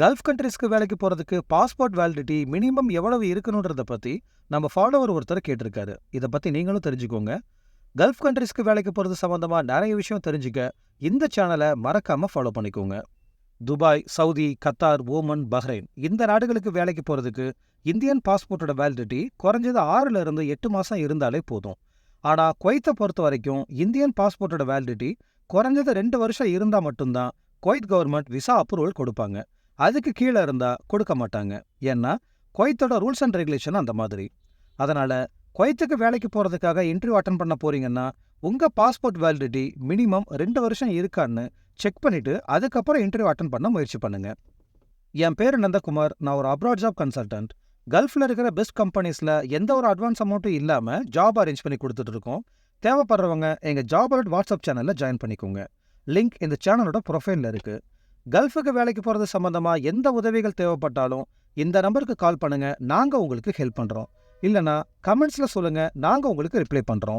Gulf கண்ட்ரிஸ்க்கு வேலைக்கு போறதுக்கு passport validity minimum எவ்வளவு இருக்கணுன்றத பத்தி நம்ம ஃபாலோவர் ஒருத்தர் கேட்டிருக்காரு. இதை பத்தி நீங்களும் தெரிஞ்சுக்கோங்க. கல்ஃப் கண்ட்ரிஸ்க்கு வேலைக்கு போறது சம்மந்தமாக நிறைய விஷயம் தெரிஞ்சுக்க இந்த சேனலை மறக்காம ஃபாலோ பண்ணிக்கோங்க. Dubai Saudi Qatar Oman Bahrain இந்த நாடுகளுக்கு வேலைக்கு போறதுக்கு இந்தியன் பாஸ்போர்ட்டோட வேலிடிட்டி குறைஞ்சது ஆறுல இருந்து எட்டு மாசம் இருந்தாலே போதும். ஆனால் குவைத்தை பொறுத்த வரைக்கும் இந்தியன் பாஸ்போர்ட்டோட வேலிடிட்டி குறைஞ்சது ரெண்டு வருஷம் இருந்தா மட்டும்தான் குவைத் கவர்மெண்ட் விசா அப்ரூவல் கொடுப்பாங்க. அதுக்கு கீழே இருந்தா கொடுக்க மாட்டாங்க. ஏன்னா குவைத்தோட ரூல்ஸ் அண்ட் ரெகுலேஷன் அந்த மாதிரி. அதனால குவைத்துக்கு வேலைக்கு போறதுக்காக இன்டர்வியூ அட்டன் பண்ண போறீங்கன்னா உங்க பாஸ்போர்ட் வேலிடிட்டி மினிமம் ரெண்டு வருஷம் இருக்கான்னு செக் பண்ணிட்டு அதுக்கப்புறம் இன்டர்வியூ அட்டன் பண்ண முயற்சி பண்ணுங்க. என் பேர் நந்தகுமார். நான் ஒரு அப்ராட் ஜாப் கன்சல்டன்ட் கல்ஃப்ல இருக்கிற பெஸ்ட் கம்பெனிஸ்ல எந்த ஒரு அட்வான்ஸ் அமௌண்ட்டும் இல்லாம ஜாப் அரேஞ்ச் பண்ணி கொடுத்துட்ருக்கோம் தேவைப்படுறவங்க எங்க ஜாப் அலர்ட் வாட்ஸ்அப் சேனல்ல ஜாயின் பண்ணிக்கோங்க. லிங்க் இந்த சேனலோட ப்ரொஃபைலில் இருக்கு. கல்ஃபுக்கு வேலைக்கு போறது சம்மந்தமாக எந்த உதவிகள் தேவைப்பட்டாலும் இந்த நம்பருக்கு கால் பண்ணுங்க. நாங்க உங்களுக்கு ஹெல்ப் பண்றோம். இல்லனா கமெண்ட்ஸ்ல சொல்லுங்க. நாங்க உங்களுக்கு ரிப்ளை பண்றோம்.